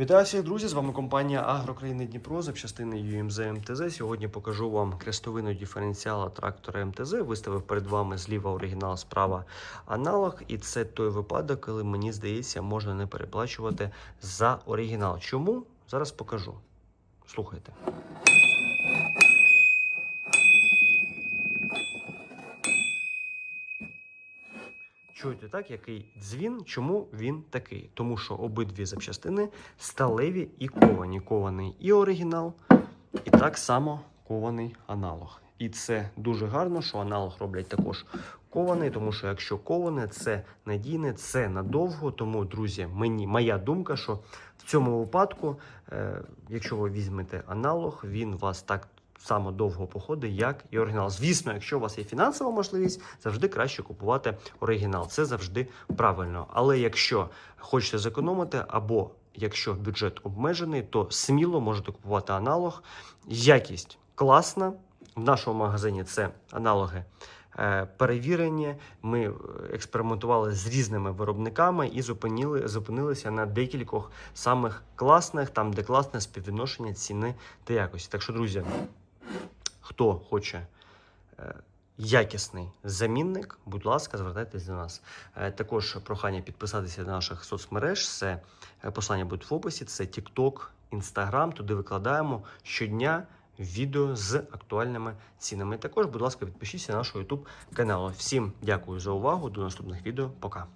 Вітаю всіх, друзі! З вами компанія Агрокраїни Дніпро, запчастини UMZ МТЗ. Сьогодні покажу вам крестовину диференціала трактора МТЗ. Виставив перед вами зліва оригінал, справа аналог. І це той випадок, коли мені здається, можна не переплачувати за оригінал. Чому? Зараз покажу. Слухайте. Чуєте так, який дзвін? Чому він такий? Тому що обидві запчастини сталеві і ковані. Кований і оригінал, і так само кований аналог. І це дуже гарно, що аналог роблять також кований, тому що якщо коване, це надійне, це надовго. Тому, друзі, мені моя думка, що в цьому випадку, е, якщо ви візьмете аналог, він вас так само довго походить, як і оригінал. Звісно, якщо у вас є фінансова можливість, завжди краще купувати оригінал. Це завжди правильно. Але якщо хочете зекономити, або якщо бюджет обмежений, то сміло можете купувати аналог. Якість класна. В нашому магазині це аналоги е, перевірені. Ми е, експериментували з різними виробниками і зупинили, зупинилися на декількох самих класних, там де класне співвідношення ціни та якості. Так що, друзі, хто хоче е, якісний замінник, будь ласка, звертайтесь до нас. Е, Також прохання підписатися до наших соцмереж. Це е, послання буде в описі. Це TikTok, Instagram. Туди викладаємо щодня відео з актуальними цінами. Також, будь ласка, підпишіться на наш YouTube канал. Всім дякую за увагу. До наступних відео. Пока.